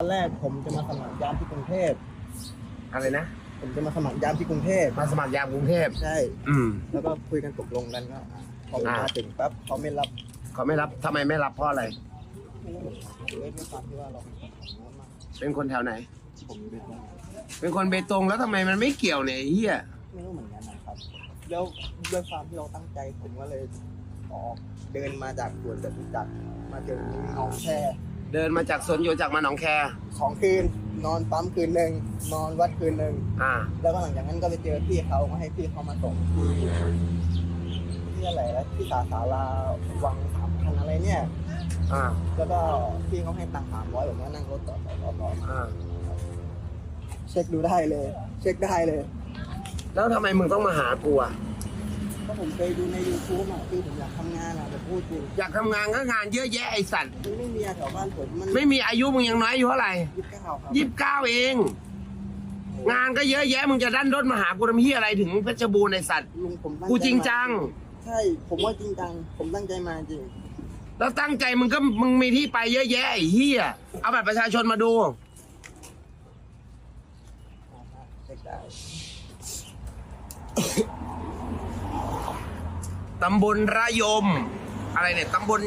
ตอนแรกผมจะมาสมัครยามที่กรุงเทพ อะไรนะ ผมจะมาสมัครยามที่กรุงเทพ มาสมัครยามกรุงเทพ ใช่ อืม แล้วก็คุยกันตกลงกันก็อะพอผมอ่ามมาถึงปั๊บเขาไม่รับเขาไม่รับทำไมไม่รับเพราะอะไร ไม่รู้เลยด้วยความที่ว่าเราเป็นคนมากเป็นคนแถวไหน ผมเป็นว่าเป็นคนเบตงแล้วทำไมมันไม่เกี่ยวเนี่ยไอ้เฮียไม่รู้เหมือนกันนะครับ แล้วด้วยความที่เราตั้งใจผมก็เลยออกเดินมาจากสวนจตุจักรมาถึงหนองแช่ เดินมาจากสวนโยจากมาหนองแคสองคืน นอนปั๊มคืนหนึ่งนอนวัดคืนหนึ่งอ่า แล้วก็หลังจากนั้นก็ไปเจอพี่เขาก็ให้พี่เขามาส่งที่ที่อะไรนะที่สาขาลาวังสามพันอะไรเนี่ย อ่า แล้วก็พี่เขาให้ตังค์สามร้อยผมก็นั่งรถต่อต่อต่อต่ออ่า เช็คดูได้เลย เช็คได้เลย แล้วทำไมมึงต้องมาหากูอะ ก็ผมเคยดูใน YouTube อะคือผมอยากทำงานอะแต่พูดจริงอยากทำงานก็งานเยอะแยะไอสัตว์มันไม่มีอะแถวบ้านผมมันไม่มีอายุมึงยังน้อยอยู่เท่าไหร่ยี่สิบเก้าครับยี่สิบเก้าเอง งานก็เยอะแยะมึงจะดันด้นมาหากูทำเฮียอะไรถึงเพชรบูรณ์ไอสัตว์ลุงผมตั้กูจริงจัง ใช่ ผมว่าจริงจัง ผมตั้งใจมาจริงแล้วตั้งใจมึงก็มึงมีที่ไปเยอะแยะไอ้เฮียเอาบัตรประชาชนมาดูเช็คได้ ตำบลระยม อะไรเนี่ยตำบล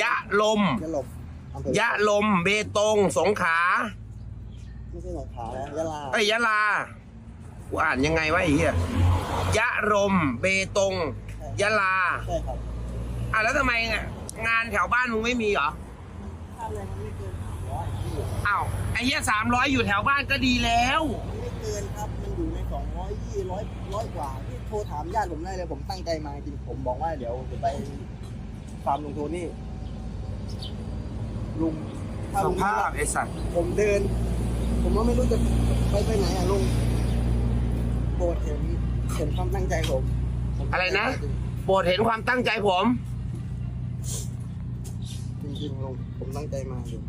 ยะลมจะหลบอำเภอยะลม เบตง สงขลาไม่ใช่หนองขาแล้วยะลาไอ้ยยะลากูอ่านยังไงวะไอ้เหี้ยยะลม เบตง ยะลา ใช่ครับอะแล้วทำไมงานแถวบ้านมึงไม่มีเหรอค่าแรงมันไม่เกินสามร้อยพี่อ้าวไอ้เหี้ยสามร้อยอยู่แถวบ้านก็ดีแล้ว มันไม่เกินครับ ร้อยยี่ร้อยร้อยกว่าที่โทรถามญาติผมได้เลย ผมตั้งใจมาจริงผมบอกว่าเดี๋ยวจะไปฟาร์มลุงโทนี่ลุงถ้าสลุงภาไม่พรับไอ้สัตว์ผมเดิน ผมก็ไม่รู้จะไปไปไหนอะลุงโปรดเห็นเห็นความตั้งใจผมผมอะไรนะ โปรดเห็นความตั้งใจผม จริงๆลุงผมตั้งใจมาอยู่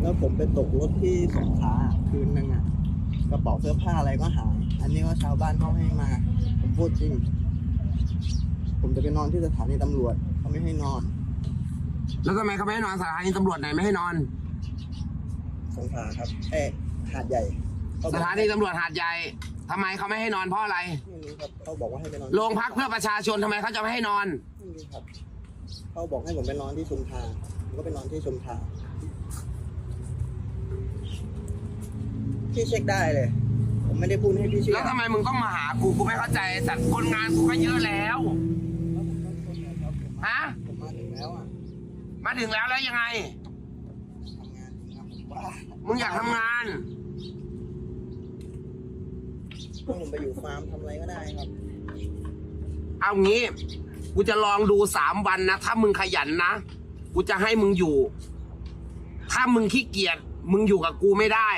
แล้วผมไปตกรถที่สงขลาคืนนึงอะ กระเป๋าเสื้อผ้าอะไรก็หาย อันนี้ว่าชาวบ้านเขาให้มา ผมพูดจริง ผมจะไปนอนที่สถานีตำรวจเขาไม่ให้นอน แล้วทำไมเขาไม่ให้นอนสถานีตำรวจไหนไม่ให้นอน สงขลาครับ เอ๊ะหาดใหญ่เขบสอกถานีตำรวจหาดใหญ่ทำไมเขาไม่ให้นอนเพราะอะไรไม่รู้ครับเขาบอกว่าให้ไปนอนโรงพักเพื่อประชาชนทำไมเขาจะไม่ให้นอน ไม่รู้ครับเขาบอกให้ผมไปนอนที่ชุมทางผมก็ไปนอนที่ชุมทาง พี่เช็คได้เลย ผมไม่ได้พูดให้พี่เชื่อแล้วทำไมมึงต้องมาหากูกูไม่เข้าใจสัตว์คนงานกูก็เยอะแล้วฮะผมมาถึงแล้วอะมาถึงแล้วแล้วยังไงทำงานจริงครับผมว่ามึงอยากทำงานพวกผมไปอยู่ฟาร์มทำอะไรก็ได้ครับ เอางี้ กูจะลองดูสามวันนะ ถ้ามึงขยันนะ กูจะให้มึงอยู่ ถ้ามึงขี้เกียจมึงอยู่กับกูไม่ได้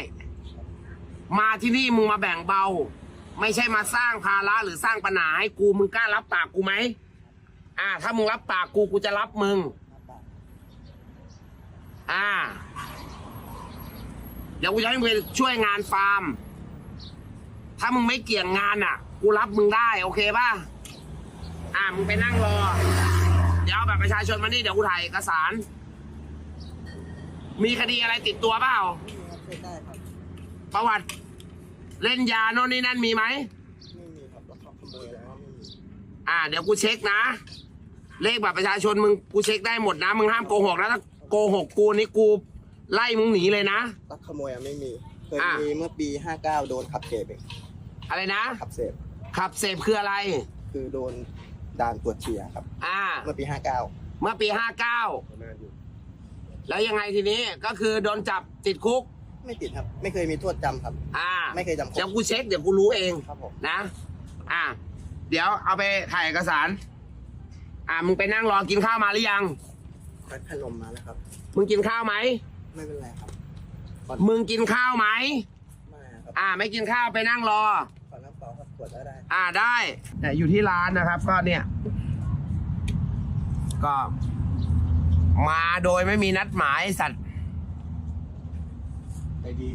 มาที่นี่มึงมาแบ่งเบา ไม่ใช่มาสร้างภาระหรือสร้างปัญหาให้กูมึงกล้ารับปากกูไหมอ่า ถ้ามึงรับปากกูกูจะรับมึง อ่า เดี๋ยวกูจะให้มึงไปช่วยงานฟาร์ม ถ้ามึงไม่เกี่ยงงานอะ กูรับมึงได้ โอเคป่ะอ่ามึงไปนั่งรอ เดี๋ยวเอาแบบประชาชนมานี่เดี๋ยวกูถ่ายเอกสาร มีคดีอะไรติดตัวเปล่า ไม่มีครับเช็คได้ ประวัติ เล่นยาโน่นนี่นั่นมีไหมไม่มีครับแล้วเขาขโมยแล้วไม่มีอ่า เดี๋ยวกูเช็คนะ เลขบัตรประชาชนมึงกูเช็คได้หมดนะ มึงห้ามโกหกนะถ้าโกหกกูนี่กูไล่มึงหนีเลยนะ ลักขโมยอะไม่มี เคยอะ มีเมื่อปี 59 โดนขับเสพเองอะไรนะ ขับเสพขับเสพคืออะไร คือโดนด่านตรวจเฉี่ยครับ อ่า เมื่อปี 59เมื่อปีห้าเก้าแล้วยังไงทีนี้ก็คือโดนจับติดคุก ไม่ติดครับ ไม่เคยมีโทษจำครับ อ่าไม่เคยจำคุก เดี๋ยวกูเช็คเดี๋ยวกูรู้เองครับผมนะ อ่า เดี๋ยวเอาไปถ่ายเอกสาร อ่ามึงไปนั่งรอกินข้าวมาหรือยัง พัดขนมมาแล้วครับ มึงกินข้าวไหมไม่เป็นไรครับมึงกินข้าวไหมไม่ครับอ่า ไม่กินข้าวไปนั่งรอ ขอน้ำเปล่าครับขวดแล้วได้ อ่าได้แต่อยู่ที่ร้านนะครับก็เนี่ย ก็ มาโดยไม่มีนัดหมายสัตว์ ไปดี